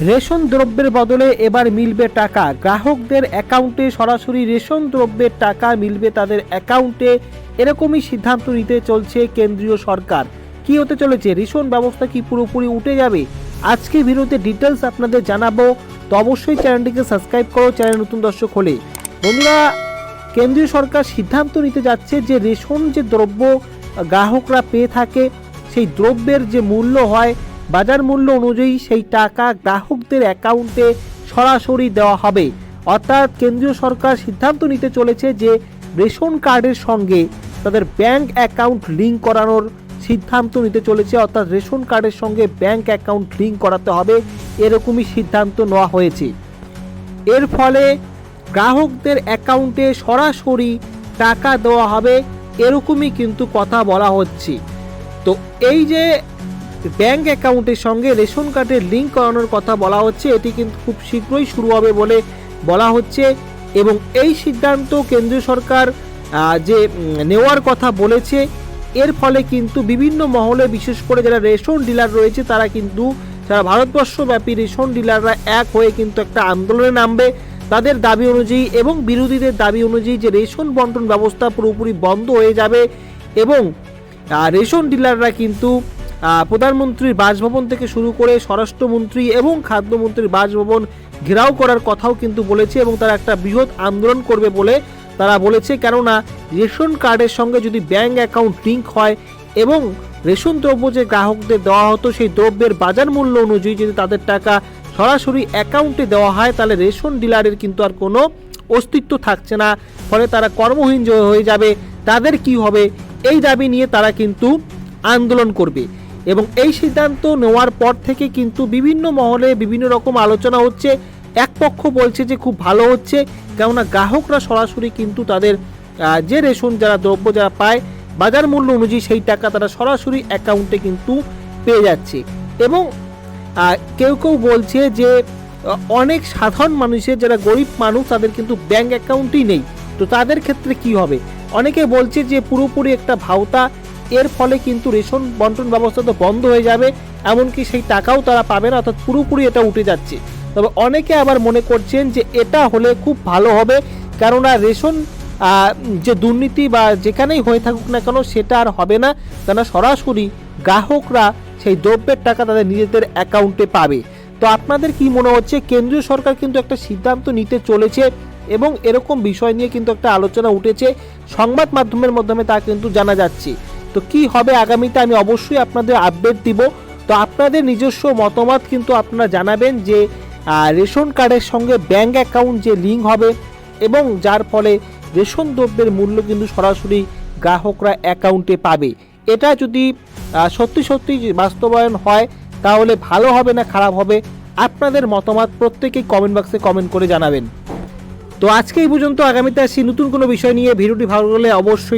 Ration দ্রব্যের বদলে এবার মিলবে টাকা। গ্রাহকদের অ্যাকাউন্টে সরাসরি রেশন দ্রব্যের টাকা মিলবে তাদের অ্যাকাউন্টে। এরকমই সিদ্ধান্ত নিতে চলছে কেন্দ্রীয় সরকার। কি হতে চলেছে? রেশন ব্যবস্থা কি পুরোপুরি উঠে যাবে? আজকে ভিডিওতে ডিটেলস আপনাদের জানাব। তো অবশ্যই চ্যানেলটিকে সাবস্ক্রাইব করো, চ্যানেল নতুন দর্শক হলে। বন্ধুরা, কেন্দ্রীয় সরকার সিদ্ধান্ত নিতে যাচ্ছে যে রেশন যে দ্রব্য গ্রাহকরা পেয়ে থাকে, সেই দ্রব্যের যে মূল্য হয় বাজার মূল্য অনুযায়ী সেই টাকা গ্রাহকদের অ্যাকাউন্টে সরাসরি দেওয়া হবে। অর্থাৎ কেন্দ্রীয় সরকার সিদ্ধান্ত নিতে চলেছে যে রেশন কার্ডের সঙ্গে তাদের ব্যাংক অ্যাকাউন্ট লিঙ্ক করানোর সিদ্ধান্ত নিতে চলেছে। অর্থাৎ রেশন কার্ডের সঙ্গে ব্যাংক অ্যাকাউন্ট লিঙ্ক করাতে হবে এরকমই সিদ্ধান্ত নেওয়া হয়েছে। এর ফলে গ্রাহকদের অ্যাকাউন্টে সরাসরি টাকা দেওয়া হবে এরকমই কিন্তু কথা বলা হচ্ছে। তো এই যে ব্যাংক অ্যাকাউন্টের সঙ্গে রেশন কার্ডের লিঙ্ক করানোর কথা বলা হচ্ছে। এটি কিন্তু খুব শীঘ্রই শুরু হবে বলে বলা হচ্ছে এবং এই সিদ্ধান্ত কেন্দ্রীয় সরকার যে নেওয়ার কথা বলেছে, এর ফলে কিন্তু বিভিন্ন মহলে, বিশেষ করে যারা রেশন ডিলার রয়েছে, তারা কিন্তু সারা ভারতবর্ষব্যাপী রেশন ডিলাররা এক হয়ে কিন্তু একটা আন্দোলনে নামবে। তাদের দাবি অনুযায়ী এবং বিরোধীদের দাবি অনুযায়ী যে রেশন বন্টন ব্যবস্থা পুরোপুরি বন্ধ হয়ে যাবে এবং রেশন ডিলাররা কিন্তু প্রধানমন্ত্রীর বাসভবন থেকে শুরু করে স্বরাষ্ট্রমন্ত্রী এবং খাদ্যমন্ত্রীর বাসভবন ঘেরাও করার কথাও কিন্তু বলেছে এবং তারা একটা বৃহৎ আন্দোলন করবে বলে তারা বলেছে। কেননা রেশন কার্ডের সঙ্গে যদি ব্যাংক অ্যাকাউন্ট লিঙ্ক হয় এবং রেশন দ্রব্য যে গ্রাহকদের দেওয়া হতো, সেই দ্রব্যের বাজার মূল্য অনুযায়ী যদি তাদের টাকা সরাসরি অ্যাকাউন্টে দেওয়া হয়, তাহলে রেশন ডিলারের কিন্তু আর কোনো অস্তিত্ব থাকছে না। ফলে তারা কর্মহীন হয়ে যাবে। তাদের কি হবে? এই দাবি নিয়ে তারা কিন্তু আন্দোলন করবে। এবং এই সিদ্ধান্ত নেওয়ার পর থেকে কিন্তু বিভিন্ন মহলে বিভিন্ন রকম আলোচনা হচ্ছে। এক পক্ষ বলছে যে খুব ভালো হচ্ছে, কেননা গ্রাহকরা সরাসরি কিন্তু তাদের যে রেশন যারা দ্রব্য যারা পায়, বাজার মূল্য অনুযায়ী সেই টাকা তারা সরাসরি অ্যাকাউন্টে কিন্তু পেয়ে যাচ্ছে। এবং কেউ কেউ বলছে যে অনেক সাধারণ মানুষের যারা গরিব মানুষ তাদের কিন্তু ব্যাংক অ্যাকাউন্টই নেই। তো তাদের ক্ষেত্রে কি হবে? অনেকে বলছে যে পুরোপুরি একটা ভাওতা এর ফলে কিন্তু রেশন বন্টন ব্যবস্থা তো বন্ধ হয়ে যাবে, এমনকি সেই টাকাও তারা পাবে না, অর্থাৎ পুরোপুরি এটা উঠে যাচ্ছে। তবে অনেকে আবার মনে করছেন যে এটা হলে খুব ভালো হবে, কেননা রেশন যে দুর্নীতি বা যেখানেই হয়ে থাকুক না কেন সেটা আর হবে না কেন সরাসরি গ্রাহকরা সেই দ্রব্যের টাকা তাদের নিজেদের অ্যাকাউন্টে পাবে। তো আপনাদের কি মনে হচ্ছে, কেন্দ্রীয় সরকার কিন্তু একটা সিদ্ধান্ত নিতে চলেছে এবং এরকম বিষয় নিয়ে কিন্তু একটা আলোচনা উঠেছে, সংবাদ মাধ্যমের মাধ্যমে তা কিন্তু জানা যাচ্ছে। তো কি হবে আগামীতে আমি অবশ্যই আপনাদের আপডেট দিব। তো আপনাদের নিজস্ব মতামত কিন্তু আপনারা জানাবেন যে রেশন কার্ডের সঙ্গে ব্যাঙ্ক অ্যাকাউন্ট যে লিঙ্ক হবে এবং যার ফলে রেশন দ্রব্যের মূল্য কিন্তু সরাসরি গ্রাহকরা অ্যাকাউন্টে পাবে। এটা যদি সত্যি সত্যি বাস্তবায়ন হয়, তাহলে ভালো হবে না খারাপ হবে? আপনাদের মতামত প্রত্যেকেই কমেন্ট বক্সে কমেন্ট করে জানাবেন। তো আজকে এই পর্যন্ত, আগামীতে আসি নতুন কোনো বিষয় নিয়ে। ভিডিওটি ভালো লাগলে অবশ্যই